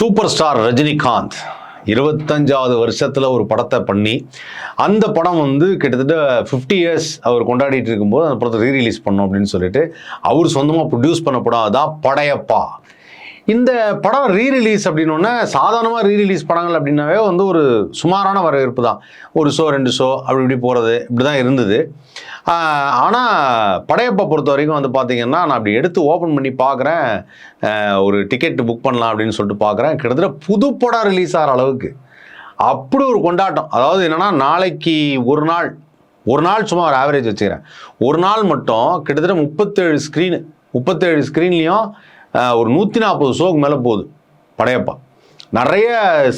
Super star Rajinikanth. இருபத்தஞ்சாவது வருஷத்தில் ஒரு படத்தை பண்ணி அந்த படம் வந்து கிட்டத்தட்ட ஃபிஃப்டி இயர்ஸ் அவர் கொண்டாடிட்டு இருக்கும்போது அந்த படத்தை ரீ ரிலீஸ் பண்ணோம் அப்படின்னு சொல்லிட்டு அவர் சொந்தமாக ப்ரொடியூஸ் பண்ண படம் அதான் படையப்பா. இந்த படம் ரீ ரிலீஸ் அப்படின்னோடனே சாதாரணமாக ரீ ரிலீஸ் படங்கள் அப்படின்னாவே வந்து ஒரு சுமாரான வரவேற்பு தான். ஒரு ஷோ ரெண்டு ஷோ அப்படி இப்படி போகிறது இப்படி தான் இருந்தது ஆனால் படையப்பை பொறுத்த வரைக்கும் வந்து பார்த்தீங்கன்னா நான் அப்படி எடுத்து ஓப்பன் பண்ணி பார்க்குறேன் ஒரு டிக்கெட் புக் பண்ணலாம் அப்படின்னு சொல்லிட்டு பார்க்குறேன் கிட்டத்தட்ட புது படம் ரிலீஸ் ஆகிற அளவுக்கு. அப்படி ஒரு கொண்டாட்டம். அதாவது என்னென்னா நாளைக்கு ஒரு நாள் ஒரு நாள் சும்மா ஒரு ஆவரேஜ் வச்சுக்கிறேன். ஒரு நாள் மட்டும் கிட்டத்தட்ட முப்பத்தேழு ஸ்க்ரீனு முப்பத்தேழு ஸ்க்ரீன்லேயும் ஒரு நூற்றி நாற்பது ஷோக்கு மேலே போகுது. படையப்பா. நிறைய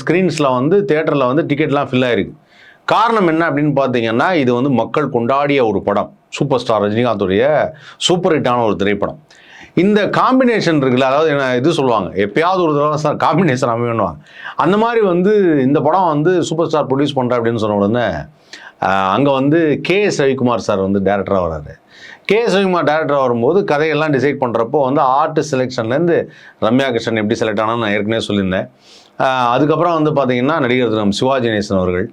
ஸ்க்ரீன்ஸில் வந்து தேட்டரில் வந்து டிக்கெட்லாம் ஃபில் ஆகிருக்கு காரணம் என்ன அப்படின்னு பார்த்தீங்கன்னா இது வந்து மக்கள் கொண்டாடிய ஒரு படம். சூப்பர் ஸ்டார் ரஜினிகாந்துடைய சூப்பர் ஹிட்டான ஒரு திரைப்படம். இந்த காம்பினேஷன் இருக்குல்ல அதாவது என்ன இது சொல்லுவாங்க எப்பயாவது ஒரு தடவை சார் காம்பினேஷன் அமையணுவாங்க அந்த மாதிரி வந்து இந்த படம் வந்து சூப்பர் ஸ்டார் ப்ரொடியூஸ் பண்ணுறேன் அப்படின்னு சொன்ன உடனே அங்கே வந்து கே எஸ் ரவிக்குமார் சார் வந்து டேரக்டராக வராரு கே எஸ் டேரக்டராக வரும்போது கதையெல்லாம் டிசைட் பண்ணுறப்போ வந்து ஆர்ட் செலெக்ஷன்லேருந்து ரம்யா கிருஷ்ணன் எப்படி செலக்ட் ஆனான்னு நான் ஏற்கனவே சொல்லியிருந்தேன். அதுக்கப்புறம் வந்து பார்த்தீங்கன்னா நடிகர் தினம் சிவாஜி நேசன் அவர்கள்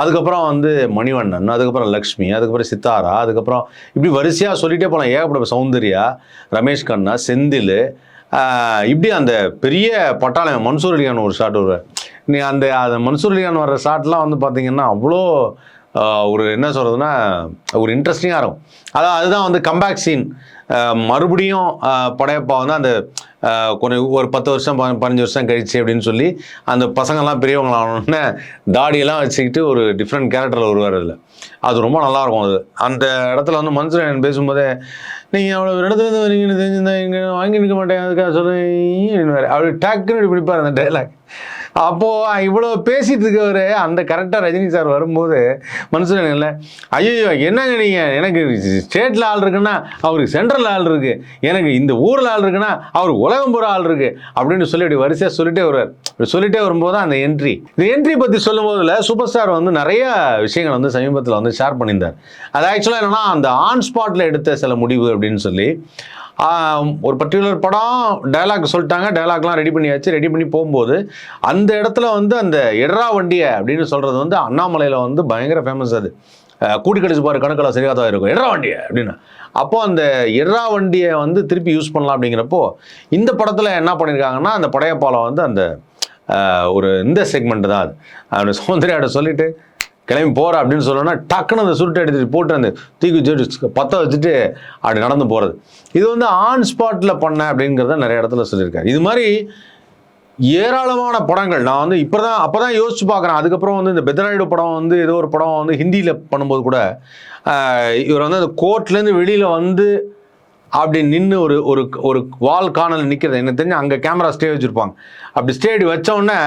அதுக்கப்புறம் வந்து மணிவண்ணன் அதுக்கப்புறம் லக்ஷ்மி அதுக்கப்புறம் சித்தாரா அதுக்கப்புறம் இப்படி வரிசையாக சொல்லிகிட்டே போகலாம் ஏகப்பட்ட சௌந்தர்யா ரமேஷ் கண்ணா செந்தில் இப்படி அந்த பெரிய பட்டாளம் மன்சூர் அலிகான் ஒரு ஷாட் வருவார். நீ அந்த அந்த மன்சூர் அலிகான் வர்ற ஷாட்லாம் வந்து பார்த்திங்கன்னா அவ்வளோ ஒரு என்ன சொல்கிறதுனா ஒரு இன்ட்ரெஸ்டிங்காக இருக்கும். அதான் அதுதான் வந்து கம்பேக் சீன் மறுபடியும் படையப்பா வந்து அந்த கொஞ்சம் ஒரு பத்து வருஷம் ப- பதினஞ்சு வருஷம் கழிச்சு அப்படின்னு சொல்லி அந்த பசங்கள்லாம் பெரியவங்களானோடனே தாடியெல்லாம் வச்சுக்கிட்டு ஒரு டிஃப்ரெண்ட் கேரக்டரில் வருவார் அதில். அது ரொம்ப நல்லா இருக்கும் அது. அந்த இடத்துல வந்து மனுஷன் பேசும்போதே நீங்கள் அவ்வளோ இடத்துல இருந்து வரீங்கன்னு தெரிஞ்சிருந்தா இங்கே வாங்கி நிற்க மாட்டேன் அதுக்காக சொல்லுவேன் அப்படி டேக்குன்னு இப்படி பிடிப்பார் அந்த டைலாக் அப்போது இவ்வளோ பேசிட்டு இருக்கவர் அந்த கரெக்டாக ரஜினி சார் வரும்போது மனுஷன் இல்லை ஐயோ என்னங்க நீங்கள் எனக்கு ஸ்டேட்டில் ஆள் இருக்குன்னா அவருக்கு சென்ட்ரல் ஆள் இருக்கு. எனக்கு இந்த ஊரில் ஆள் இருக்குன்னா அவருக்கு உலகம் பூரா ஆள் இருக்கு. அப்படின்னு சொல்லி அப்படி வரிசையாக சொல்லிட்டே வருவார். இப்படி சொல்லிட்டே வரும்போது தான் அந்த என்ட்ரி இந்த என்ட்ரி பற்றி சொல்லும்போதுல சூப்பர் ஸ்டார் வந்து நிறைய விஷயங்கள் வந்து சமீபத்தில் வந்து ஷேர் பண்ணியிருந்தார். அது ஆக்சுவலாக என்னன்னா அந்த ஆன் ஸ்பாட்டில் எடுத்த சில முடிவு அப்படின்னு சொல்லி ஒரு பர்டிகுலர் படம் டயலாக் சொல்லிட்டாங்க டைலாக்லாம் ரெடி பண்ணியாச்சு. ரெடி பண்ணி போகும்போது அந்த இடத்துல வந்து அந்த எட்ரா வண்டியை அப்படின்னு சொல்கிறது வந்து அண்ணாமலையில் வந்து பயங்கர ஃபேமஸ் அது. கூடி கடிச்சு பாரு கணக்கில் சரியாக தான் இருக்கும். எட்ரா வண்டியை அப்படின்னு. அப்போ அந்த எட்ரா வண்டியை வந்து திருப்பி யூஸ் பண்ணலாம் அப்படிங்கிறப்போ இந்த படத்தில் என்ன பண்ணியிருக்காங்கன்னா அந்த படையப்பாலம் வந்து அந்த ஒரு இந்த செக்மெண்ட் தான் அது. அவனை சௌந்தர்யாட்ட சொல்லிட்டு கிளம்பி போகிற அப்படின்னு சொல்லணும்னா டக்குன்னு அந்த சுருட்டை எடுத்துட்டு போட்டு அந்த தூக்கி வச்சுட்டு பற்ற வச்சுட்டு அப்படி நடந்து போகிறது இது வந்து ஆன் ஸ்பாட்டில் பண்ண அப்படிங்கிறத நிறைய இடத்துல சொல்லியிருக்காரு. இது மாதிரி ஏராளமான படங்கள் நான் வந்து இப்போ தான் அப்போ தான் யோசிச்சு பார்க்குறேன். அதுக்கப்புறம் வந்து இந்த பெத்தராயுடு படம் வந்து ஏதோ ஒரு படம் வந்து ஹிந்தியில் பண்ணும்போது கூட இவர் வந்து அந்த கோர்ட்லேருந்து வெளியில் வந்து அப்படி நின்று ஒரு ஒரு ஒரு வால் காணல் நிற்கிறது எனக்கு தெரிஞ்சு அங்கே கேமரா ஸ்டே வச்சுருப்பாங்க. அப்படி ஸ்டேடி வச்சோடனே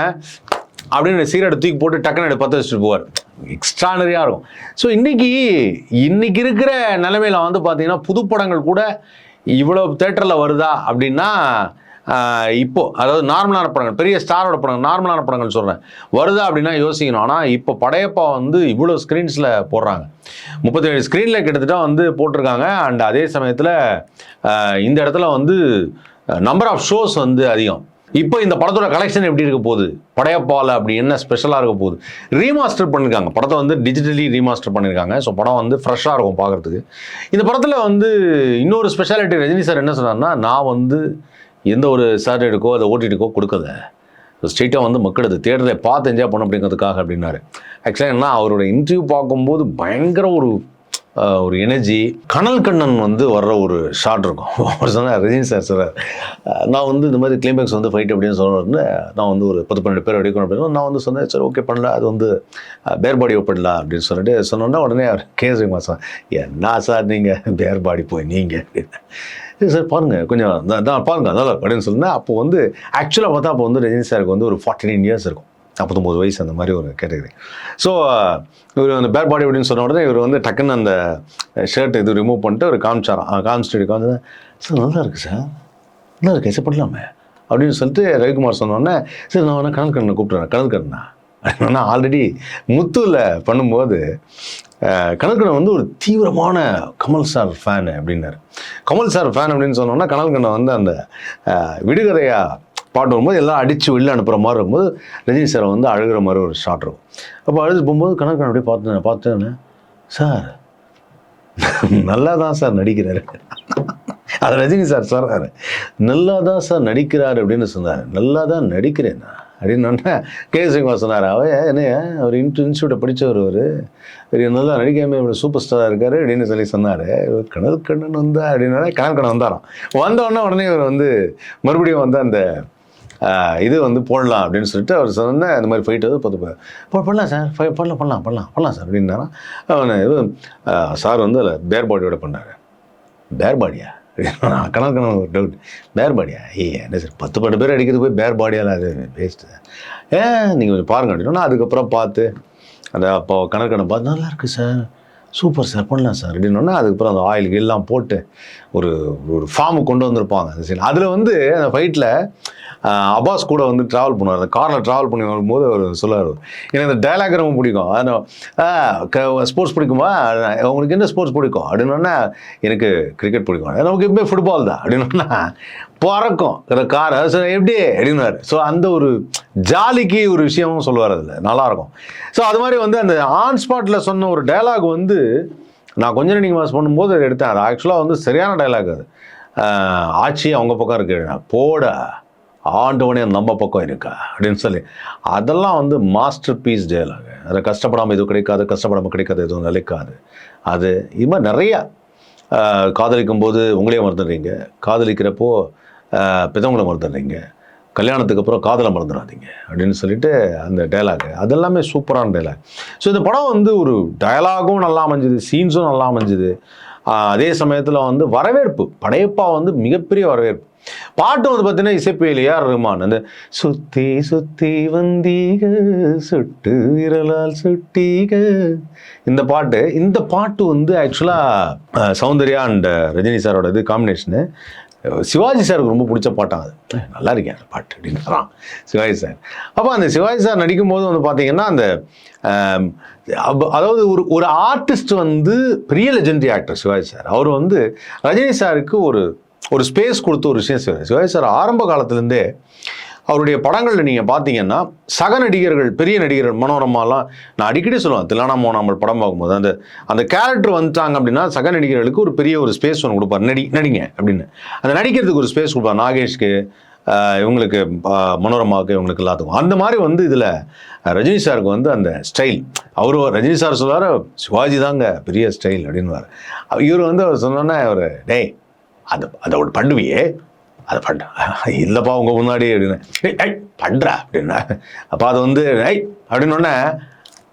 அப்படின்னு சீரடை தூக்கி போட்டு டக்குன்னு எடுத்து பற்ற வச்சுட்டு போவார். எக்ஸ்ட்ரானரியாக இருக்கும். ஸோ இன்றைக்கி இன்றைக்கி இருக்கிற நிலைமையில வந்து பார்த்தீங்கன்னா புதுப்படங்கள் கூட இவ்வளோ தேட்டரில் வருதா அப்படின்னா இப்போது இப்போ அதாவது நார்மலான படங்கள் பெரிய ஸ்டாரோட படங்கள் நார்மலான படங்கள் சொல்கிறேன் வருதா அப்படின்னா யோசிக்கணும். ஆனால் இப்போ படையப்பா வந்து இவ்வளோ ஸ்க்ரீன்ஸில் போடுறாங்க. முப்பத்தேழு ஸ்க்ரீனில் கிட்டத்தட்ட வந்து போட்டிருக்காங்க. அண்ட் அதே சமயத்தில் இந்த இடத்துல வந்து நம்பர் ஆஃப் ஷோஸ் வந்து அதிகம். இப்போ இந்த படத்தோட கலெக்ஷன் எப்படி இருக்க போகுது? படையப்பால அப்படி என்ன ஸ்பெஷலாக இருக்க போகுது? ரீமாஸ்டர் பண்ணியிருக்காங்க படத்தை வந்து டிஜிட்டலி ரீமாஸ்டர் பண்ணியிருக்காங்க ஸோ படம் வந்து ஃப்ரெஷ்ஷாக இருக்கும் பார்க்குறதுக்கு. இந்த படத்தில் வந்து இன்னொரு ஸ்பெஷாலிட்டி ரஜினி சார் என்ன சொன்னார்னா நான் வந்து எந்த ஒரு சாட்டர்டேக்கோ அதை ஓடிட்டுக்கோ கொடுக்கல. ஸ்ட்ரெயிட்டாக வந்து மக்கள் அது பார்த்து என்ஜாய் பண்ண அப்படிங்கிறதுக்காக அப்படின்னாரு. ஆக்சுவலாக என்ன அவரோட இன்டர்வியூ பார்க்கும்போது பயங்கர ஒரு ஒரு எனர்ஜி. கனல் கண்ணன் வந்து வர்ற ஒரு ஷாட் இருக்கும். அவர் சொன்னார் ரஜினி சார் சார் நான் வந்து இந்த மாதிரி கிளைமேக்ஸ் வந்து ஃபைட் அப்படின்னு சொன்னோடனே நான் வந்து ஒரு பத்து பன்னெண்டு பேர் அடிக்கணும் அப்படின்னு நான் வந்து சொன்னேன் சரி ஓகே பண்ணல அது வந்து பேர் பாடி ஒப்பிடலாம் அப்படின்னு சொல்லிட்டு சொன்னோன்னா உடனே அவர் கேசரி சார் என்ன சார் நீங்கள் பேர் பாடி போய் நீங்கள் அப்படின்னு சார் பாருங்கள் கொஞ்சம் தான் பாருங்கள் நல்லா அப்படின்னு சொன்னேன் அப்போ வந்து ஆக்சுவலாக பார்த்தா அப்போ வந்து ரஜினி சாருக்கு வந்து ஒரு ஃபார்ட்டி நைன் இயர்ஸ் இருக்கும். நாற்பத்தொம்போது வயசு அந்த மாதிரி ஒரு கேட்டகரி. ஸோ இவர் அந்த பேர் பாடி அப்படின்னு சொன்ன உடனே இவர் வந்து டக்குன்னு அந்த ஷர்ட் இது ரிமூவ் பண்ணிட்டு ஒரு காமிச்சாராம். காமிச்சிட்டு காமிச்சு சார் நல்லா இருக்குது சார். நல்லா இருக்குது சார் பண்ணலாமே அப்படின்னு சொல்லிட்டு ரவிக்குமார் சொன்னோடனே சரி நான் வேணா கனல் கூப்பிட்றேன் கனல் ஆனால் ஆல்ரெடி முத்துவில் பண்ணும்போது அஹ், வந்து ஒரு தீவிரமான கமல் சார் ஃபேனு அப்படின்னாரு. கமல் சார் ஃபேன் அப்படின்னு சொன்னோன்னா கனல்கண்ணன் வந்து அந்த விடுகதையாக பாட்டு வரும்போது எல்லாம் அடித்து வெளில அனுப்புகிற மாதிரி இருக்கும்போது ரஜினி சார் வந்து அழுகிற மாதிரி ஒரு ஷாட் இருக்கும். அப்போ அழுது போகும்போது கணக்கு அப்படியே பார்த்தேன் பார்த்தேன்னு சார் நல்லா தான் சார் நடிக்கிறாரு. அது ரஜினி சார் சொல்கிறாரு நல்லா தான் சார் நடிக்கிறாரு அப்படின்னு சொன்னார். நல்லா தான் நடிக்கிறேன் அப்படின்னு கே சிங்கா சொன்னார். அவ என்னைய? அவர் இன்ட்டு இன்ஸ்டியூட்டை படித்தவர் அவர். பெரிய நல்லா நடிக்காம இவ்வளோ சூப்பர் ஸ்டாராக இருக்கார் அப்படின்னு சொல்லி சொன்னார். கணல் கண்ணன் வந்தா அப்படின்னா கணல் கண்ணன் வந்தாராம். வந்த உடனே உடனே இவர் வந்து மறுபடியும் வந்து அந்த இது வந்து போடலாம் அப்படின்னு சொல்லிட்டு அவர் சொன்ன இந்த மாதிரி போயிட்டு வந்து பார்த்து போ பண்ணலாம் சார். ஃபை- பண்ணலாம் பண்ணலாம் பண்ணலாம் பண்ணலாம் சார் அப்படின்னாரா. அவன் இது சார் வந்து அதில் பேர் பாடியோட பண்ணார். பேர் பாடியா கணக்கு கணக்கு டவுட் பேர் பாடியா ஏய் என்ன சார் பத்து பத்து பேர் அடிக்கிறது போய் பேர் பாடியால் அது வேஸ்ட்டு ஏன் நீங்கள் கொஞ்சம் பாருங்க அப்படின்னா அதுக்கப்புறம் பார்த்து அந்த அப்போ கணக்கனை பார்த்து நல்லா இருக்குது சார். சூப்பர் சார் பண்ணலாம் சார் அப்படின்னோன்னா அதுக்கப்புறம் அந்த ஆயில் எல்லாம் போட்டு ஒரு ஒரு ஃபார்மு கொண்டு வந்திருப்பாங்க அந்த சீன் அதில் வந்து அந்த ஃபைட்டில் அபாஸ் கூட வந்து ட்ராவல் பண்ணுவார். அந்த காரில் ட்ராவல் பண்ணி வரும்போது அவர் சொல்லுவார் எனக்கு அந்த டைலாக் ரொம்ப பிடிக்கும். அந்த ஸ்போர்ட்ஸ் பிடிக்குமா? உங்களுக்கு என்ன ஸ்போர்ட்ஸ் பிடிக்கும்? அப்படின்னா எனக்கு கிரிக்கெட் பிடிக்கும். நமக்கு எப்பவுமே ஃபுட்பால் தான். அப்படின்னா பறக்கும். அந்த கார் அது எப்படி? அப்படின்னாரு ஸோ அந்த ஒரு ஜாலிக்கு ஒரு விஷயமும் சொல்லுவார் அதில். நல்லாயிருக்கும் ஸோ அது மாதிரி வந்து அந்த ஆன் ஸ்பாட்டில் சொன்ன ஒரு டைலாக் வந்து நான் கொஞ்ச நீங்கள் மாஸ் பண்ணும்போது அதை எடுத்தேன். அது ஆக்சுவலாக வந்து சரியான டைலாக் அது. ஆட்சி அவங்க பக்கம் இருக்கு. போட ஆண்டவனே நம்ம பக்கம் இருக்கா? அப்படின்னு சொல்லி. அதெல்லாம் வந்து மாஸ்டர் பீஸ் டயலாக் அதை கஷ்டப்படாமல் எதுவும் கிடைக்காது கஷ்டப்படாமல் கிடைக்காது எதுவும் நிலைக்காது. அது இது மாதிரி நிறையா காதலிக்கும் போது உங்களே மறந்துடுறீங்க. காதலிக்கிறப்போ ஆஹ், பிதவங்களை மறந்துடுறீங்க. கல்யாணத்துக்கு அப்புறம் காதலை மறந்துடாதீங்க அப்படின்னு சொல்லிட்டு அந்த டைலாக் அதெல்லாமே சூப்பரான டைலாக் ஸோ இந்த படம் வந்து ஒரு டயலாகும் நல்லா அமைஞ்சுது சீன்ஸும் நல்லா அமைஞ்சுது. அதே சமயத்தில் வந்து வரவேற்பு படையப்பா வந்து மிகப்பெரிய வரவேற்பு. பாட்டு வந்து பார்த்தீங்கன்னா இசைப்பேலியார் ரஹ்மான் அந்த சுத்தி சுத்தி வந்தீக சுட்டு விரலால் சுட்டீக. இந்த பாட்டு இந்த பாட்டு வந்து ஆக்சுவலாக சௌந்தர்யா அண்ட் ரஜினி சாரோட இது காம்பினேஷனு சிவாஜி சாருக்கு ரொம்ப பிடிச்ச பாட்டாக அது. நல்லா இருக்கேன் அந்த பாட்டு அப்படின்றான் சிவாஜி சார். அப்போ அந்த சிவாஜி சார் நடிக்கும்போது வந்து பார்த்தீங்கன்னா அந்த அதாவது ஒரு ஒரு ஆர்டிஸ்ட் வந்து பெரிய லெஜெண்டரி ஆக்டர் சிவாஜி சார். அவர் வந்து ரஜினி சாருக்கு ஒரு ஒரு ஸ்பேஸ் கொடுத்து ஒரு விஷயம் செய்வார். சிவாஜி சார் ஆரம்ப காலத்துலேருந்தே அவருடைய படங்களில் நீங்கள் பார்த்தீங்கன்னா சக நடிகர்கள் பெரிய நடிகர்கள் மனோரமாலாம் நான் அடிக்கடி சொல்லுவேன் தில்லானா மோனாமல் படம் பார்க்கும்போது அந்த அந்த கேரக்டர் வந்துட்டாங்க அப்படின்னா சக நடிகர்களுக்கு ஒரு பெரிய ஒரு ஸ்பேஸ் ஒன்று கொடுப்பார். நடி நடிங்க அப்படின்னு. அந்த நடிக்கிறதுக்கு ஒரு ஸ்பேஸ் கொடுப்பார். நாகேஷ்க்கு இவங்களுக்கு மனோரமாவுக்கு இவங்களுக்கு எல்லாத்துக்கும். அந்த மாதிரி வந்து இதில் ரஜினி சாருக்கு வந்து அந்த ஸ்டைல் அவர் ரஜினி சார் சொல்லுவார் சிவாஜி தாங்க பெரிய ஸ்டைல் அப்படின்னுவார் இவர் வந்து அவர் சொன்னோன்னே அவர் டேய் அதை அதை ஒரு பண்ணுவியே அதை பண்ணுறா இல்லைப்பா உங்கள் முன்னாடி அப்படின்னு. "ஏய், பண்ணுறா அப்படின்னா. அப்போ அது வந்து ஐய் அப்படின்னோடனே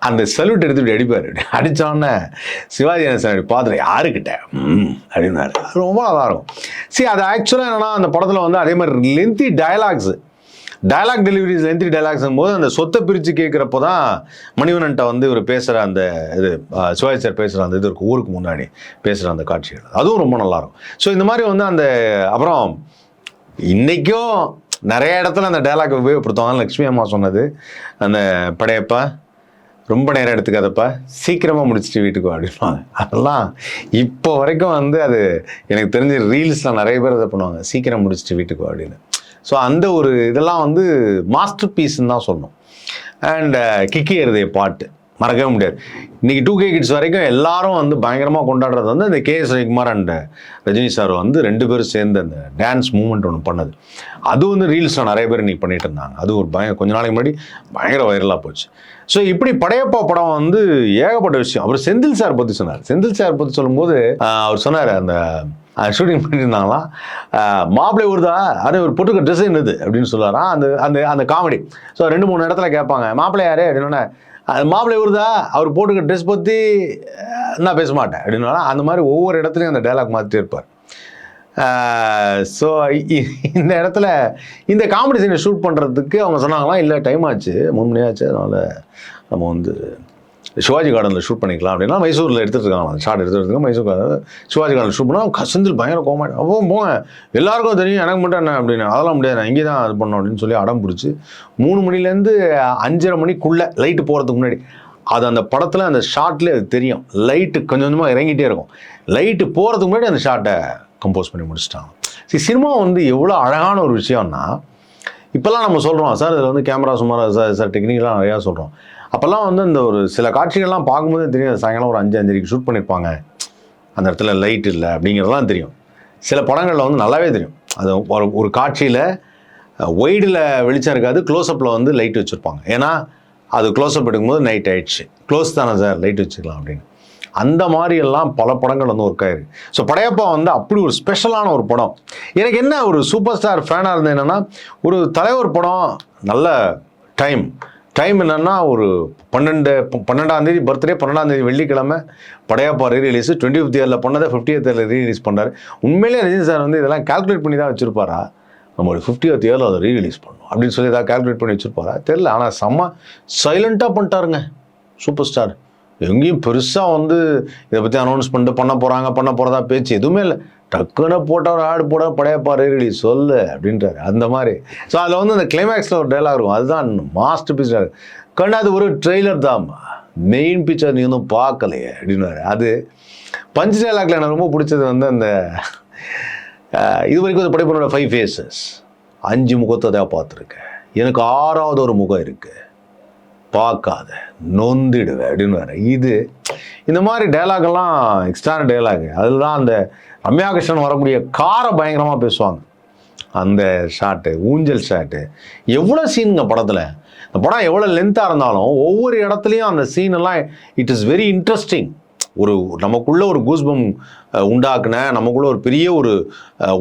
அந்த சல்யூட் எடுத்து அடிப்பார். அடித்தோடனே சிவாஜி கணேசன் அப்படி பார்த்துட்டு யாருக்கிட்ட? ம் அப்படின்னாரு. அது ரொம்ப நல்லா இருக்கும். சரி அது ஆக்சுவலாக என்னென்னா அந்த படத்தில் வந்து அதே மாதிரி lengthy dialogues dialogue deliveries lengthy டயலாக்ஸுங்கும் போது அந்த சொத்தை பிரித்து கேட்குறப்போ தான் மணிவனன்ட்ட வந்து இவர் பேசுகிற அந்த இது சிவாஜி சார் பேசுகிற அந்த இது இருக்கு. ஊருக்கு முன்னாடி பேசுகிற அந்த காட்சிகள். அதுவும் ரொம்ப நல்லாயிருக்கும் ஸோ இந்த மாதிரி வந்து அந்த அப்புறம் இன்றைக்கும் நிறைய இடத்துல அந்த டைலாக் உபயோகப்படுத்துவாங்க. லக்ஷ்மி அம்மா சொன்னது அந்த படையப்பா ரொம்ப நேரம் எடுத்துக்காதப்பா சீக்கிரமாக முடிச்சுட்டு வீட்டுக்கு வா அதெல்லாம் இப்போ வரைக்கும் வந்து அது எனக்கு தெரிஞ்ச ரீல்ஸில் நிறைய பேர் இதை பண்ணுவாங்க. சீக்கிரம் முடிச்சுட்டு வீட்டுக்கு அப்படின்னு. ஸோ அந்த ஒரு இதெல்லாம் வந்து மாஸ்டர் பீஸ்ன்னு தான் சொல்லணும். அண்ட் கிக்கி எழுதிய பாட்டு. மறக்கவே முடியாது. இன்றைக்கி டூ கே கிட்ஸ் வரைக்கும் எல்லாரும் வந்து பயங்கரமாக கொண்டாடுறது வந்து இந்த K S Ravikumar and Rajini sir வந்து ரெண்டு பேரும் சேர்ந்து அந்த டான்ஸ் மூமெண்ட் ஒன்று பண்ணது. அது வந்து ரீல்ஸில் நிறைய பேர் இன்னைக்கு பண்ணிட்டு இருந்தாங்க. அது ஒரு பய கொஞ்ச நாளைக்கு முன்னாடி பயங்கர வைரலாக போச்சு. ஸோ இப்படி படையப்பா படம் வந்து ஏகப்பட்ட விஷயம். அவர் செந்தில் சார் பற்றி சொன்னார். செந்தில் சார் பற்றி சொல்லும்போது அவர் சொன்னார் அந்த ஷூட்டிங் பண்ணியிருந்தாங்களாம் மாப்பிள்ளை ஊருதா? அது ஒரு பொட்டுக்க ட்ரெஸ் என்னது? அப்படின்னு சொல்லுவாராம் அந்த அந்த அந்த காமெடி ஸோ ரெண்டு மூணு இடத்துல கேட்பாங்க. மாப்பிள்ளை யாரு? அப்படின்னா அது மாப்பிள்ளை ஊருதா அவர் போட்டுக்க ட்ரெஸ் பற்றி நான் பேச மாட்டேன். அப்படின்னா அந்த மாதிரி ஒவ்வொரு இடத்துலையும் அந்த டைலாக் மாற்றிட்டு இருப்பார். ஸோ இந்த இடத்துல இந்த காமெடி சீனை ஷூட் பண்ணுறதுக்கு அவங்க சொன்னாங்களாம் இல்லை டைம் ஆச்சு. மூணு மணி ஆச்சு அதனால் நம்ம வந்து சிவாஜி கார்டனில் ஷூட் பண்ணிக்கலாம் அப்படின்னா மைசூரில் எடுத்துகிட்டு இருக்காங்க ஷார்ட் எடுத்துகிட்டு இருக்காங்க மைசூர் சிவாஜி கார்டனில் ஷூட் பண்ணால் செந்தில் பயங்கர கோமாடி அப்போ போங்க. எல்லாருக்கும் தெரியும் எனக்கு மட்டும் என்ன அப்படின்னு. அதெல்லாம் முடியாது. நான் இங்கே தான் இது பண்ணோம் அப்படின்னு சொல்லி அடம் பிடிச்சி மூணு மணிலேருந்து அஞ்சரை மணிக்குள்ளே லைட்டு போகிறதுக்கு முன்னாடி அது அந்த படத்தில் அந்த ஷார்ட்லேயே அது தெரியும். லைட்டு கொஞ்சம் கொஞ்சமாக இறங்கிட்டே இருக்கும். லைட்டு போகிறதுக்கு முன்னாடி அந்த ஷார்ட்டை கம்போஸ் பண்ணி முடிச்சிட்டாங்க. சரி சினிமா வந்து எவ்வளோ அழகான ஒரு விஷயம்னா இப்போல்லாம் நம்ம சொல்கிறோம் சார் இதில் வந்து கேமரா சுமாராக சார் சார் டெக்னிக்கெலாம் நிறையா சொல்கிறோம் அப்போல்லாம் வந்து இந்த ஒரு சில காட்சிகள்லாம் பார்க்கும்போது தெரியும் சாயங்காலம் ஒரு அஞ்சு அஞ்சரைக்கு ஷூட் பண்ணியிருப்பாங்க அந்த இடத்துல லைட் இல்லை அப்படிங்கிறதெல்லாம் தெரியும். சில படங்களில் வந்து நல்லாவே தெரியும். அது ஒரு ஒரு காட்சியில் ஒய்டில் வெளிச்சம் இருக்காது க்ளோஸ்அப்பில் வந்து லைட் வச்சுருப்பாங்க. ஏன்னா அது க்ளோஸ்அப் எடுக்கும்போது நைட் ஆயிடுச்சு. க்ளோஸ் தானே சார் லைட் வச்சுக்கலாம் அப்படின்னு. அந்த மாதிரி எல்லாம் பல படங்கள் வந்து ஒர்க் ஆயிருக்கு. ஸோ படையப்பா வந்து அப்படி ஒரு ஸ்பெஷலான ஒரு படம். எனக்கு என்ன ஒரு சூப்பர் ஸ்டார் ஃபேனாக இருந்தது என்னென்னா ஒரு தலைவர் படம் நல்ல டைம் டைம் என்னென்னா ஒரு பன்னெண்டு பன்னெண்டாம் தேதி பர்த்டே பன்னெண்டாம் தேதி வெள்ளிக்கிழமை Padayappa re release twenty fifth இயரில் பண்ணதை ஃபிஃப்டி இயர்த்தில் ரீ ரிலீஸ் பண்ணார். உண்மையிலே ரஜினி சார் வந்து இதெல்லாம் கால்குலேட் பண்ணி தான் வச்சுருப்பாரா? நம்ம ஒரு ஃபிஃப்டி இயர்த் இயரில் அதை ரீ ரிலீஸ் பண்ணணும் அப்படின்னு சொல்லி ஏதாவது கால்குலேட் பண்ணி வச்சுருப்பாரா? தெரில ஆனால் செம்ம சைலண்ட்டாக பண்ணிட்டாருங்க. சூப்பர் ஸ்டார் எங்கேயும் பெருசாக வந்து இதை பற்றி அனௌன்ஸ் பண்ணிட்டு பண்ண போகிறாங்க பண்ண போகிறதா பேச்சு எதுவுமே இல்லை. டக்குன்னு போட்ட ஒரு ஆடு போட படையப்பா ரீ சொல்லு அப்படின்றாரு. அந்த மாதிரி. ஸோ அதில் வந்து அந்த கிளைமேக்ஸில் ஒரு டைலாக் இருக்கும். அதுதான் மாஸ்டர் பீஸ் கண்ணா அது ஒரு ட்ரெய்லர் தான் மெயின் பிக்சர் நீ ஒன்றும் பார்க்கலையே அப்படின்னாரு அது பஞ்ச் டைலாக்ல எனக்கு ரொம்ப பிடிச்சது வந்து அந்த இது வரைக்கும் அந்த படைப்பனோட ஃபைவ் ஃபேஸஸ் அஞ்சு முகத்தை தான் பார்த்துருக்கேன். எனக்கு ஆறாவது ஒரு முகம் இருக்குது பார்க்காத நொந்திடுவேன் அப்படின்னு இது இந்த மாதிரி டைலாக்லாம் எக்ஸ்ட்ரா டைலாக் அதில் தான் அந்த ரம்யா கிருஷ்ணன் வரக்கூடிய காரை பயங்கரமாக பேசுவாங்க. அந்த ஷாட்டு ஊஞ்சல் ஷாட்டு எவ்வளோ சீனுங்க படத்தில்? இந்த படம் எவ்வளோ லென்த்தாக இருந்தாலும் ஒவ்வொரு இடத்துலையும் அந்த சீனெல்லாம் இட் இஸ் வெரி இன்ட்ரெஸ்டிங் ஒரு நமக்குள்ளே ஒரு கூஸ்பம் உண்டாக்குன நமக்குள்ளே ஒரு பெரிய ஒரு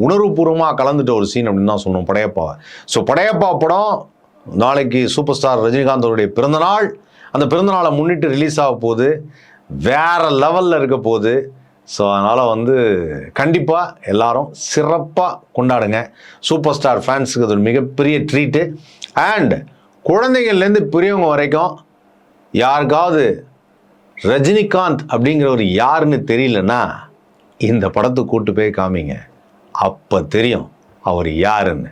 உணர்வுபூர்வமாக கலந்துட்ட ஒரு சீன் அப்படின்னு தான் சொன்னோம் படையப்பாவை ஸோ படையப்பா படம் நாளைக்கு சூப்பர் ஸ்டார் ரஜினிகாந்த் அவருடைய பிறந்தநாள் அந்த பிறந்தநாளை முன்னிட்டு ரிலீஸ் ஆக போகுது. வேற லெவலில் இருக்க போகுது. ஸோ அதனால் வந்து கண்டிப்பாக எல்லாரும் சிறப்பாக கொண்டாடுங்க. சூப்பர் ஸ்டார் ஃபேன்ஸுக்கு அது ஒரு மிகப்பெரிய ட்ரீட்டு அண்ட் குழந்தைங்கள்லேருந்து பெரியவங்க வரைக்கும் யாருக்காவது ரஜினிகாந்த் அப்படிங்கிறவர் யாருன்னு தெரியலன்னா இந்த படத்தை கூட்டு போய் காமிங்க. அப்போ தெரியும் அவர் யாருன்னு.